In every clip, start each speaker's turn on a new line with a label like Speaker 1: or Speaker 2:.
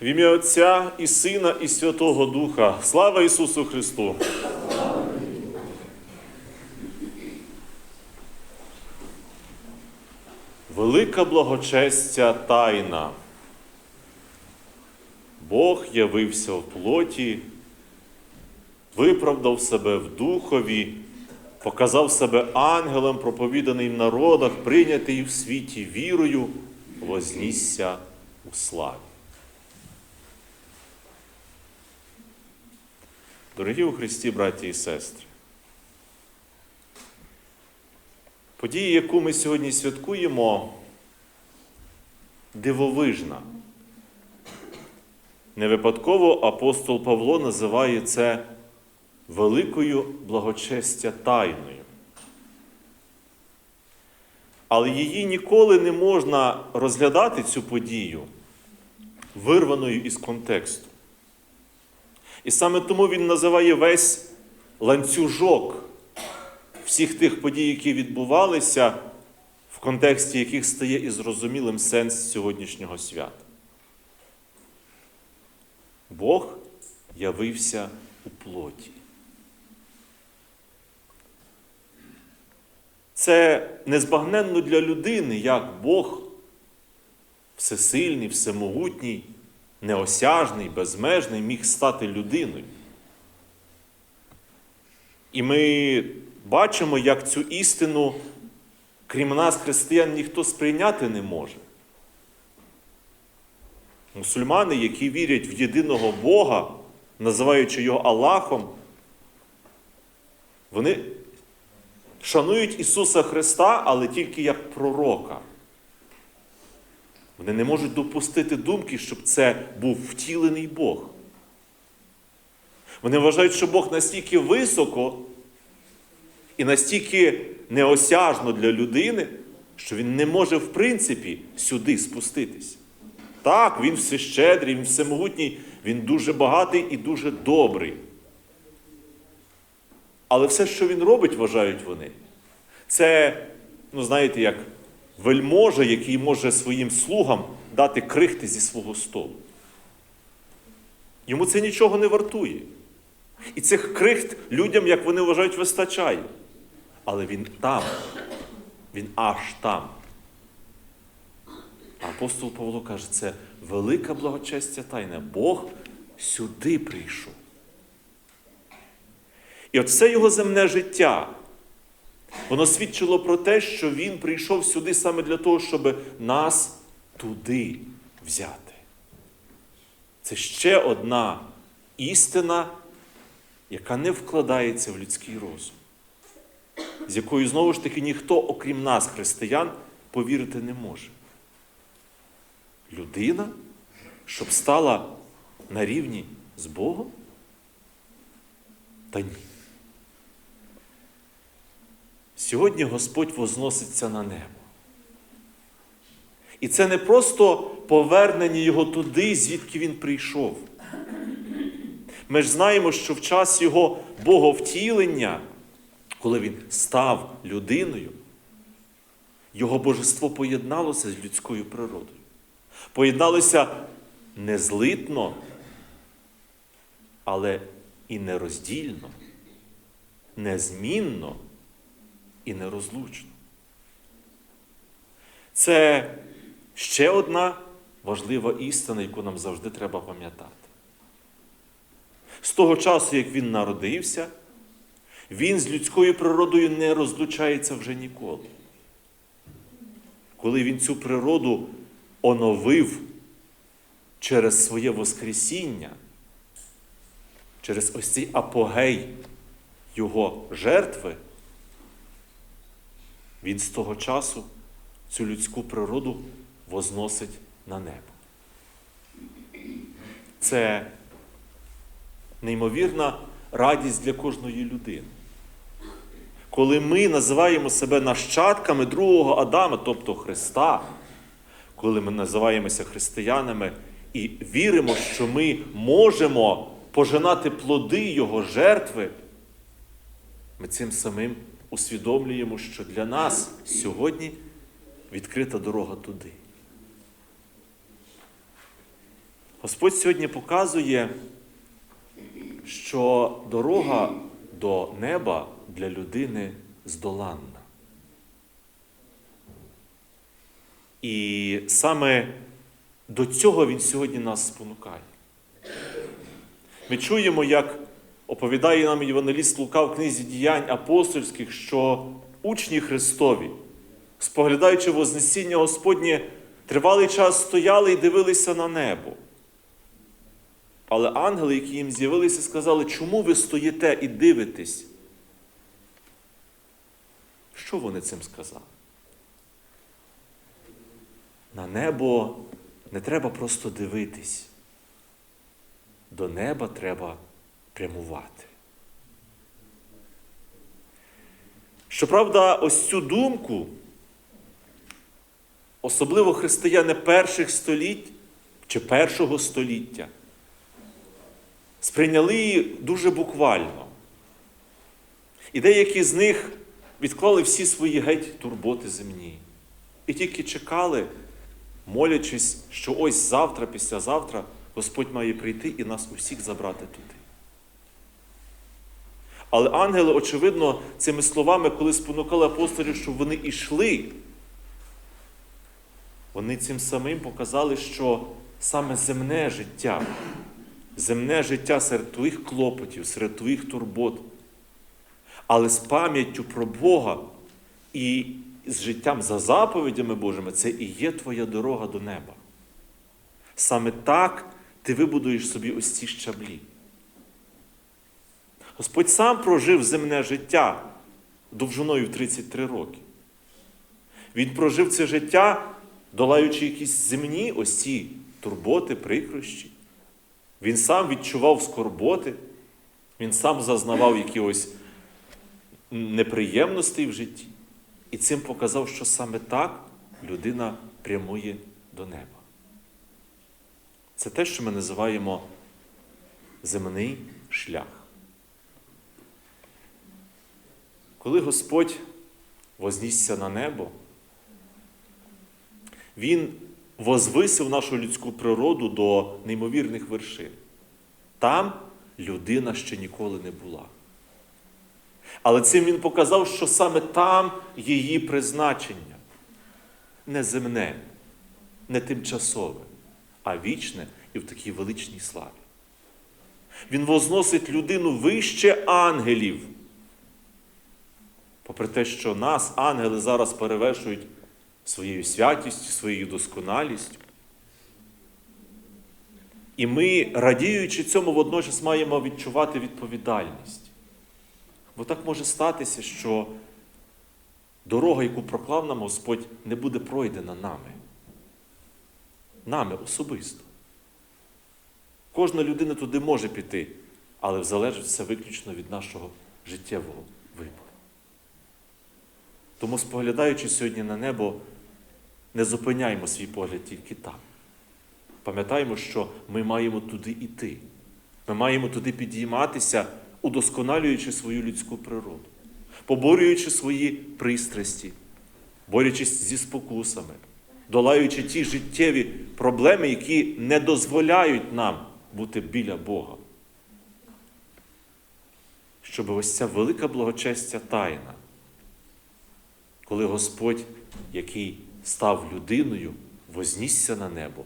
Speaker 1: В ім'я Отця і Сина, і Святого Духа. Слава Ісусу Христу! Велика благочестя тайна. Бог явився в плоті, виправдав себе в духові, показав себе ангелом, проповіданий в народах, прийнятий в світі вірою, вознісся у славі. Дорогі у Христі, браті і сестри, подія, яку ми сьогодні святкуємо, дивовижна. Не випадково апостол Павло називає це великою благочестя тайною. Але її ніколи не можна розглядати цю подію вирваною із контексту. І саме тому він називає весь ланцюжок всіх тих подій, які відбувалися, в контексті яких стає і зрозумілим сенс сьогоднішнього свята. Бог явився у плоті. Це незбагненно для людини, як Бог всесильний, всемогутній, неосяжний, безмежний міг стати людиною. І ми бачимо, як цю істину, крім нас, християн, ніхто сприйняти не може. Мусульмани, які вірять в єдиного Бога, називаючи його Аллахом, вони шанують Ісуса Христа, але тільки як пророка. Вони не можуть допустити думки, щоб це був втілений Бог. Вони вважають, що Бог настільки високо і настільки неосяжно для людини, що він не може, в принципі, сюди спуститись. Так, він всещедрий, він всемогутній, він дуже багатий і дуже добрий. Але все, що він робить, вважають вони, це, ну знаєте, як вельможа, який може своїм слугам дати крихти зі свого столу. Йому це нічого не вартує. І цих крихт людям, як вони вважають, вистачає. Але він там, він аж там. Апостол Павло каже, це велика благочестя тайна. Бог сюди прийшов. І от все його земне життя, воно свідчило про те, що він прийшов сюди саме для того, щоб нас туди взяти. Це ще одна істина, яка не вкладається в людський розум, з якою знову ж таки ніхто, окрім нас, християн, повірити не може. Людина, щоб стала на рівні з Богом? Та ні. Сьогодні Господь возноситься на небо. І це не просто повернення Його туди, звідки Він прийшов. Ми ж знаємо, що в час Його Боговтілення, коли Він став людиною, Його божество поєдналося з людською природою. Поєдналося незлитно, але і нероздільно, незмінно і нерозлучно. Це ще одна важлива істина, яку нам завжди треба пам'ятати. З того часу, як він народився, він з людською природою не розлучається вже ніколи. Коли він цю природу оновив через своє Воскресіння, через ось цей апогей його жертви, він з того часу цю людську природу возносить на небо. Це неймовірна радість для кожної людини. Коли ми називаємо себе нащадками другого Адама, тобто Христа, коли ми називаємося християнами і віримо, що ми можемо пожинати плоди Його жертви, ми цим самим усвідомлюємо, що для нас сьогодні відкрита дорога туди. Господь сьогодні показує, що дорога до неба для людини здоланна. І саме до цього Він сьогодні нас спонукає. Ми чуємо, як оповідає нам Євангеліст Лука в книзі діянь апостольських, що учні Христові, споглядаючи Вознесіння Господнє, тривалий час стояли і дивилися на небо. Але ангели, які їм з'явилися, сказали, чому ви стоїте і дивитесь? Що вони цим сказали? На небо не треба просто дивитись. До неба треба прямувати. Щоправда, ось цю думку, особливо християни перших століть чи першого століття, сприйняли її дуже буквально. І деякі з них відклали всі свої геть турботи земні. І тільки чекали, молячись, що ось завтра, післязавтра Господь має прийти і нас усіх забрати туди. Але ангели, очевидно, цими словами, коли спонукали апостолів, щоб вони йшли, вони цим самим показали, що саме земне життя, земне життя серед твоїх клопотів, серед твоїх турбот, але з пам'яттю про Бога і з життям за заповідями Божими, це і є твоя дорога до неба. Саме так ти вибудуєш собі ось ці щаблі. Господь сам прожив земне життя довжиною в 33 роки. Він прожив це життя, долаючи якісь земні ось ці турботи, прикрощі. Він сам відчував скорботи, він сам зазнавав якихось неприємностей в житті. І цим показав, що саме так людина прямує до неба. Це те, що ми називаємо земний шлях. Коли Господь вознісся на небо, Він возвисив нашу людську природу до неймовірних вершин. Там людина ще ніколи не була. Але цим він показав, що саме там її призначення не земне, не тимчасове, а вічне і в такій величній славі. Він возносить людину вище ангелів. Попри те, що нас ангели зараз перевершують своєю святістю, своєю досконалістю. І ми, радіючи цьому, водночас маємо відчувати відповідальність. Бо так може статися, що дорога, яку проклав нам Господь, не буде пройдена нами. Нами особисто. Кожна людина туди може піти, але залежить все виключно від нашого життєвого вибору. Тому, споглядаючи сьогодні на небо, не зупиняємо свій погляд тільки там. Пам'ятаємо, що ми маємо туди йти. Ми маємо туди підійматися, удосконалюючи свою людську природу, поборюючи свої пристрасті, борючись зі спокусами, долаючи ті життєві проблеми, які не дозволяють нам бути біля Бога. Щоб ось ця велика благочестя тайна, коли Господь, який став людиною, вознісся на небо,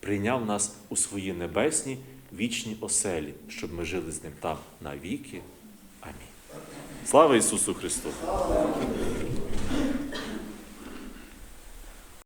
Speaker 1: прийняв нас у свої небесні вічні оселі, щоб ми жили з ним там навіки. Амінь. Слава Ісусу Христу!